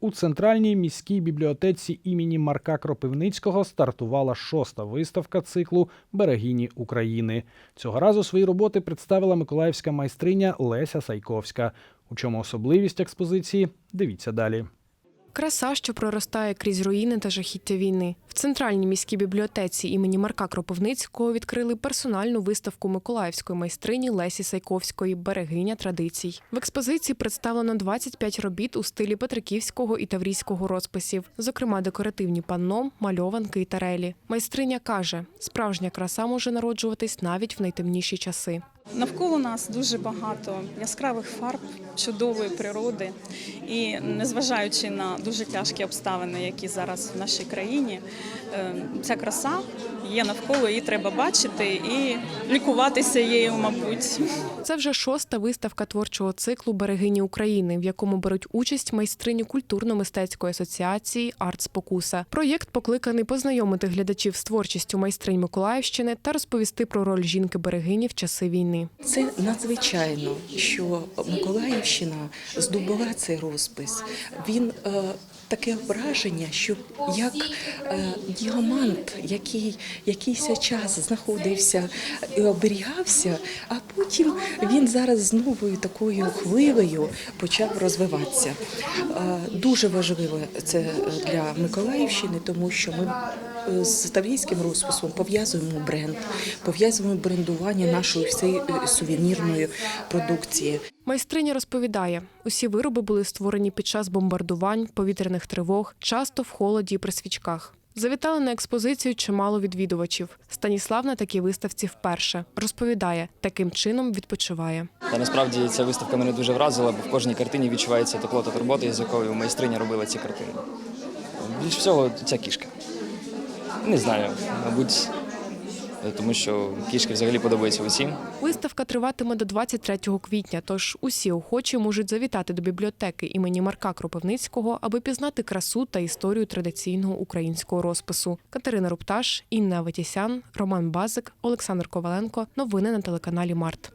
У центральній міській бібліотеці імені Марка Кропивницького стартувала шоста виставка циклу Берегині України. Цього разу свої роботи представила миколаївська майстриня Леся Сайковська. У чому особливість експозиції? Дивіться далі. Краса, що проростає крізь руїни та жахіття війни. В центральній міській бібліотеці імені Марка Кропивницького відкрили персональну виставку миколаївської майстрині Лесі Сайковської Берегиня традицій. В експозиції представлено 25 робіт у стилі петриківського і таврійського розписів, зокрема декоративні панно, мальованки і тарелі. Майстриня каже: справжня краса може народжуватись навіть в найтемніші часи. Навколо нас дуже багато яскравих фарб, чудової природи, і незважаючи на дуже тяжкі обставини, які зараз в нашій країні, е, ця краса є навколо, її треба бачити і лікуватися її, мабуть. Це вже шоста виставка творчого циклу Берегині України, в якому беруть участь майстрині культурно-мистецької асоціації Арт Спокуса. Проєкт покликаний познайомити глядачів з творчістю майстринь Миколаївщини та розповісти про роль жінки берегині в часи війни. Це надзвичайно, що Миколаївщина здобула цей розпис. Він е, таке враження, що як е, діамант, який якийсь час знаходився і оберігався, а потім він зараз з новою такою хвилею почав розвиватися. Е, дуже важливо це для Миколаївщини, тому що ми е, з таврійським розписом пов'язуємо бренд, пов'язуємо брендування нашої всієї е, сувенірної продукції. Майстриня розповідає, усі вироби були створені під час бомбардувань, повітряних тривог, часто в холоді і при свічках. Завітали на експозицію чимало відвідувачів. Станіслав на такій виставці вперше розповідає, таким чином відпочиває. Та насправді ця виставка мене дуже вразила, бо в кожній картині відчувається тепло та турбота, з якою майстриня робила ці картини. Більш всього, ця кішка. Не знаю, мабуть, тому що кішки взагалі подобаються усім. Виставка триватиме до 23 квітня, тож усі охочі можуть завітати до бібліотеки імені Марка Кропивницького, аби пізнати красу та історію традиційного українського розпису. Катерина Рупташ, Інна Аветісян, Роман Базик, Олександр Коваленко. Новини на телеканалі Март.